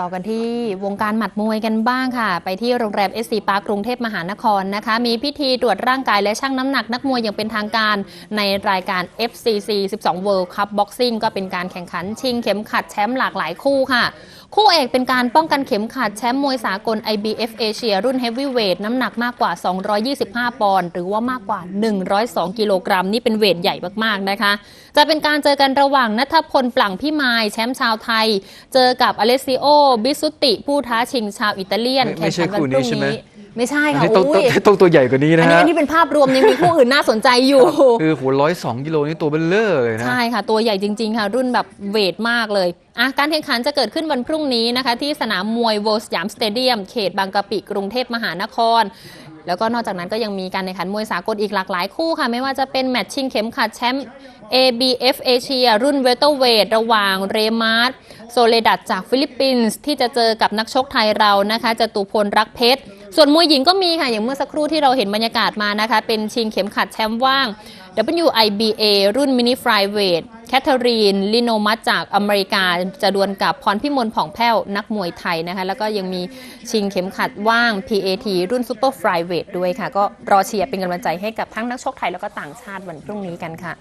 ต่อกันที่วงการหมัดมวยกันบ้างค่ะ ไปที่โรงแรม SC Park กรุงเทพมหานครนะคะ มีพิธีตรวจร่างกายและชั่งน้ำหนักนักมวยอย่างเป็นทางการในรายการ FCC 12 World Cup Boxing ก็เป็นการแข่งขันชิงเข็มขัดแชมป์หลากหลายคู่ค่ะ คู่เอกเป็นการป้องกันเข็มขัดแชมป์มวยสากล IBF เอเชียรุ่นเฮฟวีเวทน้ำหนักมากกว่า 225 ปอนด์หรือว่ามากกว่า 102 กิโลกรัม นี่เป็นเวทใหญ่มาก ๆ นะคะ จะเป็นการเจอกันระหว่างนัทพลปลั่งพี่มาย แชมป์ชาวไทย เจอกับอเลซิโอ บิสุติ ผู้ท้าชิงชาวอิตาเลียนใช่แข่งขันคันนี้พรุ่งนี้ ไม่ใช่อันค่ะนี้ต้องอุ้ยต้องต้องตัวใหญ่กว่านี้อันะนนี้ฮะอันนี้เป็นภาพรวมยังมีคู่อื่นน่าสนใจอยู่ คือหัวร้อยสองกิโลนี่ตัวเบลเลอร์เลยนะ ใช่ค่ะ ตัวใหญ่จริง ๆ ค่ะ รุ่นแบบเวทมากเลยอะการแข่งขันจะเกิดขึ้นวันพรุ่งนี้นะคะ ที่สนามมวยโวลสยามสเตเดียม เขตบางกะปิกรุงเทพมหานคร แล้วก็นอกจากนั้นก็ยังมีการแข่งขันมวยสากลอีกหลากหลายคู่ค่ะ ไม่ว่าจะเป็นแมตช์ชิงเข็มขัดแชมป์ ABF เอเชียรุ่นเวเตอร์เวทระหว่างเรมาร์โซเลดัตจากฟิลิปปินส์ที่จะเจอกับนักชกไทยเรานะคะจตุพลรักเพชร ส่วนมวยหญิงก็มีค่ะ อย่างเมื่อสักครู่ที่เราเห็นบรรยากาศมานะคะ เป็นชิงเข็มขัดแชมป์ว่าง WIBA รุ่นมินิฟรายเวทแคทเธอรีน ลิโนมัสจากอเมริกา จะดวลกับพรพิมลผ่องแผ้ว นักมวยไทยนะคะ แล้วก็ยังมีชิงเข็มขัดว่าง PAT รุ่นซูเปอร์ฟรายเวทด้วยค่ะ ก็รอเชียร์เป็นกำลังใจให้กับทั้งนักชกไทยแล้วก็ต่างชาติวันพรุ่งนี้กันค่ะ